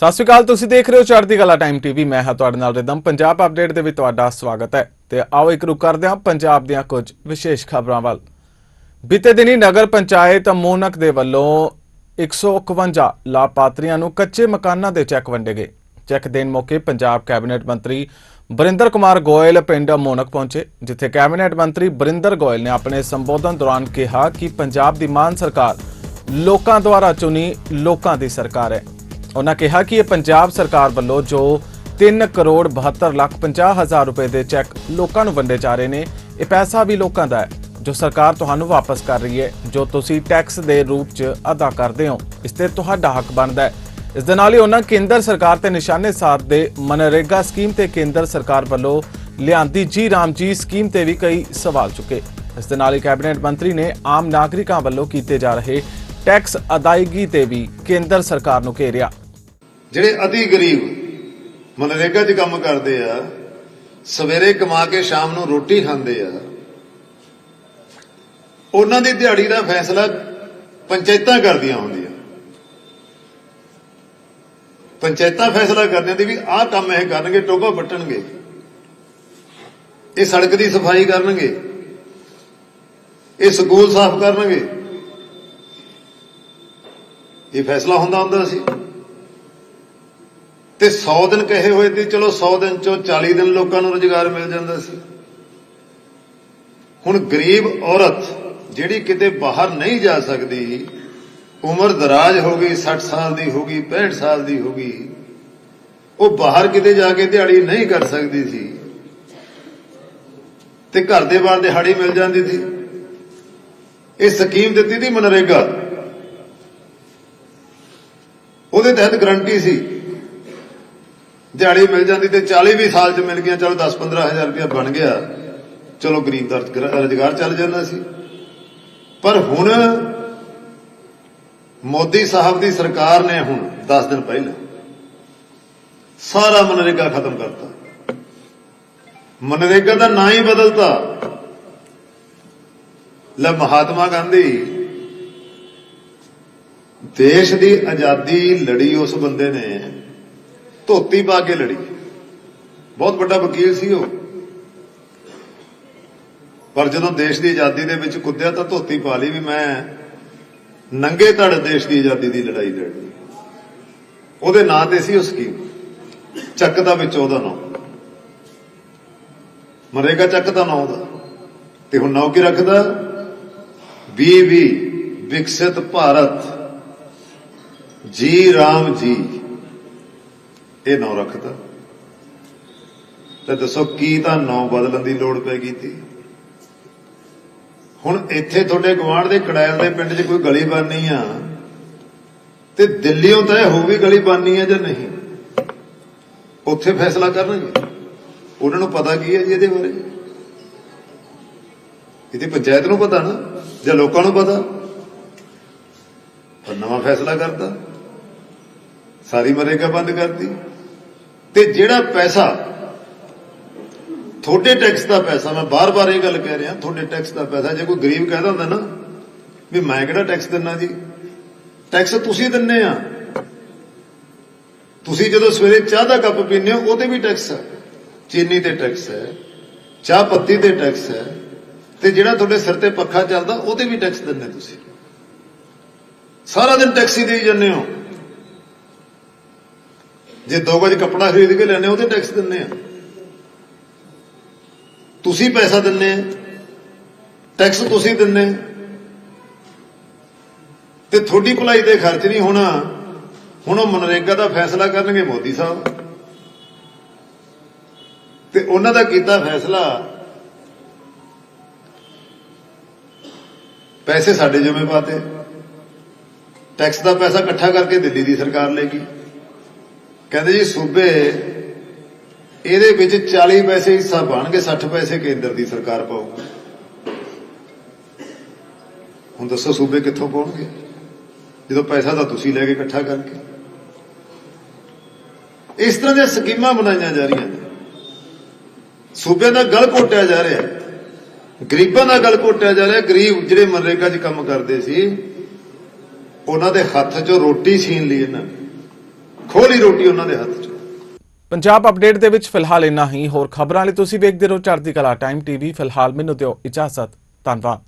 ਸਤਿ ਸ਼੍ਰੀ ਅਕਾਲ, ਤੁਸੀਂ ਦੇਖ ਰਹੇ ਹੋ ਚੜ੍ਹਦੀ ਕਲਾ ਟਾਈਮ ਟੀਵੀ। ਮੈਂ ਹਾਂ ਤੁਹਾਡੇ ਨਾਲ ਰਿਦਮ। ਪੰਜਾਬ ਅਪਡੇਟ ਦੇ ਵਿੱਚ ਤੁਹਾਡਾ ਸਵਾਗਤ ਹੈ। ਤੇ ਆਓ ਇੱਕ ਰੁਕ ਕਰਦੇ ਹਾਂ ਪੰਜਾਬ ਦੀਆਂ ਕੁਝ ਵਿਸ਼ੇਸ਼ ਖਬਰਾਂ ਵੱਲ। ਬੀਤੇ ਦਿਨੀ ਨਗਰ ਪੰਚਾਇਤ ਮੋਨਕ ਦੇ ਵੱਲੋਂ 151 ਲਾਭਪਾਤਰੀਆਂ ਨੂੰ ਕੱਚੇ ਮਕਾਨਾਂ ਦੇ ਚੈੱਕ ਵੰਡੇ ਗਏ। ਚੈੱਕ ਦੇਣ ਮੌਕੇ ਪੰਜਾਬ ਕੈਬਨਿਟ ਮੰਤਰੀ ਬਰਿੰਦਰ ਕੁਮਾਰ ਗੋਇਲ ਪਿੰਡ ਮੋਨਕ ਪਹੁੰਚੇ, ਜਿੱਥੇ ਕੈਬਨਿਟ ਮੰਤਰੀ ਬਰਿੰਦਰ ਗੋਇਲ ਨੇ ਆਪਣੇ ਸੰਬੋਧਨ ਦੌਰਾਨ ਕਿਹਾ ਕਿ ਪੰਜਾਬ ਦੀ ਮਾਨ ਸਰਕਾਰ ਲੋਕਾਂ ਦੁਆਰਾ ਚੁਣੀ ਲੋਕਾਂ ਦੀ ਸਰਕਾਰ ਹੈ। ਉਹਨਾਂ ਕਿਹਾ ਕਿ ਇਹ ਪੰਜਾਬ ਸਰਕਾਰ ਵੱਲੋਂ ਜੋ 3 ਕਰੋੜ 72 ਲੱਖ 50 ਹਜ਼ਾਰ ਰੁਪਏ ਦੇ ਚੈੱਕ ਲੋਕਾਂ ਨੂੰ ਵੰਡੇ ਜਾ ਰਹੇ ਨੇ, ਇਹ ਪੈਸਾ ਵੀ ਲੋਕਾਂ ਦਾ ਹੈ, ਜੋ ਸਰਕਾਰ ਤੁਹਾਨੂੰ ਵਾਪਸ ਕਰ ਰਹੀ ਹੈ, ਜੋ ਤੁਸੀਂ ਟੈਕਸ ਦੇ ਰੂਪ 'ਚ ਅਦਾ ਕਰਦੇ ਹੋ, ਇਸ ਤੇ ਤੁਹਾਡਾ ਹੱਕ ਬਣਦਾ ਹੈ। ਇਸ ਦੇ ਨਾਲ ਹੀ ਉਹਨਾਂ ਕੇਂਦਰ ਸਰਕਾਰ ਤੇ ਨਿਸ਼ਾਨੇ ਸਾਧਦੇ ਮਨਰੇਗਾ ਸਕੀਮ ਤੇ ਕੇਂਦਰ ਸਰਕਾਰ ਵੱਲੋਂ ਲਿਆਂਦੀ ਜੀ ਰਾਮ ਜੀ ਸਕੀਮ ਤੇ ਵੀ ਕਈ ਸਵਾਲ ਚੁੱਕੇ। ਇਸ ਦੇ ਨਾਲ ਹੀ ਕੈਬਨਿਟ ਮੰਤਰੀ ਨੇ ਆਮ ਨਾਗਰਿਕਾਂ ਵੱਲੋਂ ਕੀਤੇ ਜਾ ਰਹੇ ਟੈਕਸ ਅਦਾਇਗੀ ਤੇ ਵੀ ਕੇਂਦਰ ਸਰਕਾਰ ਨੂੰ ਘੇਰਿਆ। ਜਿਹੜੇ ਅਤੀ ਗਰੀਬ ਮਨਰੇਗਾ 'ਚ ਕੰਮ ਕਰਦੇ ਆ, ਸਵੇਰੇ ਕਮਾ ਕੇ ਸ਼ਾਮ ਨੂੰ ਰੋਟੀ ਖਾਂਦੇ ਆ, ਉਹਨਾਂ ਦੀ ਦਿਹਾੜੀ ਦਾ ਫੈਸਲਾ ਪੰਚਾਇਤਾਂ ਕਰਦੀਆਂ ਹੁੰਦੀਆਂ। ਪੰਚਾਇਤਾਂ ਫੈਸਲਾ ਕਰਦੀਆਂ ਦੀ ਵੀ ਆਹ ਕੰਮ ਇਹ ਕਰਨਗੇ ਟੋਭਾ ਪੱਟਣਗੇ ਇਹ ਸੜਕ ਦੀ ਸਫ਼ਾਈ ਕਰਨਗੇ। ਇਹ ਸਕੂਲ ਸਾਫ਼ ਕਰਨਗੇ। ਇਹ ਫੈਸਲਾ ਹੁੰਦਾ ਹੁੰਦਾ ਸੀ। ਤੇ 100 ਦਿਨ ਕਹੇ ਹੋਏ ਸੀ, ਚਲੋ 100 ਦਿਨ ਚੋਂ 40 ਦਿਨ ਲੋਕਾਂ ਨੂੰ ਰੋਜ਼ਗਾਰ ਮਿਲ ਜਾਂਦਾ ਸੀ। ਹੁਣ ਗਰੀਬ ਔਰਤ ਜਿਹੜੀ ਕਿਤੇ ਬਾਹਰ ਨਹੀਂ ਜਾ ਸਕਦੀ, ਉਮਰ ਦਰਾਜ ਹੋ ਗਈ 60 ਸਾਲ ਦੀ ਹੋ ਗਈ 65 ਸਾਲ ਦੀ ਹੋ ਗਈ, ਉਹ ਬਾਹਰ ਕਿਤੇ ਜਾ ਕੇ ਦਿਹਾੜੀ ਨਹੀਂ ਕਰ ਸਕਦੀ ਸੀ। ਤੇ ਘਰ ਦੇ ਬਾਹਰ ਦਿਹਾੜੀ ਮਿਲ ਜਾਂਦੀ ਸੀ। ਇਹ ਸਕੀਮ ਦਿੱਤੀ ਸੀ ਮਨਰੇਗਾ ਉਹਦੇ ਤਹਿਤ ਗਰੰਟੀ ਸੀ। ਦਿਹਾੜੀ ਮਿਲ ਜਾਂਦੀ ਤੇ 40 ਵੀ ਸਾਲ ਚ ਮਿਲ ਗਿਆ ਚਲੋ 10-15000 ਰੁਪਇਆ ਬਣ ਗਿਆ। ਚਲੋ ਗਰੀਬ ਦਾ ਰੁਜ਼ਗਾਰ ਚੱਲ ਜਾਂਦਾ ਸੀ। ਪਰ ਹੁਣ ਮੋਦੀ ਸਾਹਿਬ ਦੀ ਸਰਕਾਰ ਨੇ ਹੁਣ 10 ਦਿਨ ਪਹਿਲਾਂ ਸਾਰਾ ਮਨਰੇਗਾ ਖਤਮ ਕਰਤਾ। ਮਨਰੇਗਾ ਦਾ ਨਾਂ ਹੀ ਬਦਲਤਾ। ਲੈ ਮਹਾਤਮਾ ਗਾਂਧੀ, ਦੇਸ਼ ਦੀ ਆਜ਼ਾਦੀ ਲੜੀ ਉਸ ਬੰਦੇ ਨੇ। ਧੋਤੀ ਪਾ ਕੇ ਲੜੀ। ਬਹੁਤ ਵੱਡਾ ਵਕੀਲ ਸੀ ਉਹ। ਪਰ ਜਦੋਂ ਦੇਸ਼ ਦੀ ਆਜ਼ਾਦੀ ਦੇ ਵਿੱਚ ਕੁੱਦਿਆ ਤਾਂ ਧੋਤੀ ਪਾ ਲਈ ਵੀ ਮੈਂ ਨੰਗੇ ਧੜ ਦੇਸ਼ ਦੀ ਆਜ਼ਾਦੀ ਦੀ ਲੜਾਈ ਲੜਨੀ ਉਹਦੇ ਨਾਂ ਤੇ ਸੀ ਉਹ ਸਕੀਮ। ਚੱਕ ਦਾ ਵਿੱਚ ਉਹਦਾ ਨਾਂ। ਮਰੇਗਾ ਚੱਕ ਦਾ ਨਾਂ ਉਹਦਾ। ਤੇ ਹੁਣ ਨਾਂ ਕੀ ਰੱਖਦਾ ਵੀ ਵੀ ਵਿਕਸਿਤ ਭਾਰਤ। ਜੀ ਰਾਮ ਜੀ। ਇਹ ਨਾਂ ਰੱਖਦਾ ਤੇ ਦੱਸੋ ਕੀ ਤਾਂ ਨਾਂ ਬਦਲਣ ਦੀ ਲੋੜ ਪੈ ਗਈ ਤੀ? ਹੁਣ ਇੱਥੇ ਤੁਹਾਡੇ ਗਵਾਂਢ ਦੇ ਕੜੈਲ ਦੇ ਪਿੰਡ 'ਚ ਕੋਈ ਗਲੀ ਬਣਨੀ ਆ? ਤੇ ਦਿੱਲੀੋਂ ਤਾਂ ਇਹ ਹੋ ਵੀ ਗਲੀ ਬਣਨੀ ਆ ਜਾਂ ਨਹੀਂ? ਉੱਥੇ ਫੈਸਲਾ ਕਰਨਗੇ। ਉਹਨਾਂ ਨੂੰ ਪਤਾ ਕੀ ਹੈ ਜੀ ਇਹਦੇ ਬਾਰੇ? ਇਹਦੀ ਪੰਚਾਇਤ ਨੂੰ ਪਤਾ ਨਾ, ਜਾਂ ਲੋਕਾਂ ਨੂੰ ਪਤਾ? ਪਰ ਨਵਾਂ ਫੈਸਲਾ ਕਰਤਾ। ਸਾਰੀ ਮਰੇਗਾ ਬੰਦ ਕਰਤੀ। ਤੇ ਜਿਹੜਾ ਪੈਸਾ, ਤੁਹਾਡੇ ਟੈਕਸ ਦਾ ਪੈਸਾ, ਮੈਂ ਬਾਰ-ਬਾਰ ਇਹ ਗੱਲ ਕਹਿ ਰਿਹਾ, ਤੁਹਾਡੇ ਟੈਕਸ ਦਾ ਪੈਸਾ, ਜੇ ਕੋਈ ਗਰੀਬ ਕਹਿੰਦਾ ਹੁੰਦਾ ਨਾ ਵੀ ਮੈਂ ਕਿਹੜਾ ਟੈਕਸ ਦਿੰਨਾ ਜੀ? ਟੈਕਸ ਤੁਸੀਂ ਦਿੰਨੇ ਆ। ਤੁਸੀਂ ਜਦੋਂ ਸਵੇਰੇ ਚਾਹ ਦਾ ਕੱਪ ਪੀਂਦੇ ਹੋ, ਉਹਦੇ ਵੀ ਟੈਕਸ ਹੈ ਚੀਨੀ ਤੇ ਟੈਕਸ ਹੈ, ਚਾਹ ਪੱਤੀ ਤੇ ਟੈਕਸ ਹੈ, ਤੇ ਜਿਹੜਾ ਤੁਹਾਡੇ ਸਿਰ ਤੇ ਪੱਖਾ ਚੱਲਦਾ, ਉਹਦੇ ਵੀ ਟੈਕਸ ਦਿੰਦੇ ਤੁਸੀਂ। ਸਾਰਾ ਦਿਨ ਟੈਕਸੀ ਦੇਈ ਜਾਂਦੇ ਹੋ। ਜੇ ਦੋ ਗਜ ਕੱਪੜਾ ਖਰੀਦ ਕੇ ਲੈਣੇ ਉਹਦੇ ਟੈਕਸ ਦਿੰਨੇ ਆ। ਤੁਸੀਂ ਪੈਸਾ ਦਿੰਨੇ ਆ। ਟੈਕਸ ਤੁਸੀਂ ਦਿੰਨੇ ਤੇ ਤੁਹਾਡੀ ਭਲਾਈ ਤੇ ਖਰਚ ਨਹੀਂ ਹੋਣਾ। ਹੁਣ ਉਹ ਮਨਰੇਗਾ ਦਾ ਫੈਸਲਾ ਕਰਨਗੇ ਮੋਦੀ ਸਾਹਿਬ। ਤੇ ਉਹਨਾਂ ਦਾ ਕੀਤਾ ਫੈਸਲਾ। ਪੈਸੇ ਸਾਡੇ ਜਿਵੇਂ ਪਾਤੇ ਟੈਕਸ ਦਾ ਪੈਸਾ ਇਕੱਠਾ ਕਰਕੇ ਦਿੱਲੀ ਦੀ ਸਰਕਾਰ ਲੈ ਗਈ ਕਹਿੰਦੇ ਜੀ, ਸੂਬੇ, ਇਹਦੇ ਵਿੱਚ 40 ਪੈਸੇ ਹਿੱਸਾ ਬਣਗੇ 60 ਪੈਸੇ ਕੇਂਦਰ ਦੀ ਸਰਕਾਰ ਪਾਊਗੀ। ਹੁਣ ਦੱਸੋ ਸੂਬੇ ਕਿੱਥੋਂ ਪਾਉਣਗੇ? ਜਦੋਂ ਪੈਸਾ ਤਾਂ ਤੁਸੀਂ ਲੈ ਕੇ ਇਕੱਠਾ ਕਰਕੇ। ਇਸ ਤਰ੍ਹਾਂ ਦੀਆਂ ਸਕੀਮਾਂ ਬਣਾਈਆਂ ਜਾ ਰਹੀਆਂ ਨੇ। ਸੂਬੇ ਦਾ ਗਲ ਘੋਟਿਆ ਜਾ ਰਿਹਾ ਗਰੀਬਾਂ ਦਾ ਗਲ ਘੋਟਿਆ ਜਾ ਰਿਹਾ ਗਰੀਬ ਜਿਹੜੇ ਮਨਰੇਗਾ 'ਚ ਕੰਮ ਕਰਦੇ ਸੀ, ਉਹਨਾਂ ਦੇ ਹੱਥ 'ਚੋਂ ਰੋਟੀ ਛੀਨ ਲਈ ਇਹਨਾਂ ਨੇ। ਖੋਲੀ ਰੋਟੀ ਉਹਨਾਂ ਦੇ ਹੱਥ 'ਚ। ਪੰਜਾਬ ਅਪਡੇਟ ਦੇ ਵਿੱਚ ਫਿਲਹਾਲ ਇੰਨਾ ਹੀ। ਹੋਰ ਖਬਰਾਂ ਲਈ ਤੁਸੀਂ ਵੇਖਦੇ ਰਹੋ ਚੜ੍ਹਦੀ ਕਲਾ ਟਾਈਮ ਟੀਵੀ। ਫਿਲਹਾਲ ਮੈਨੂੰ ਦਿਓ ਇਜਾਜ਼ਤ। ਧੰਨਵਾਦ।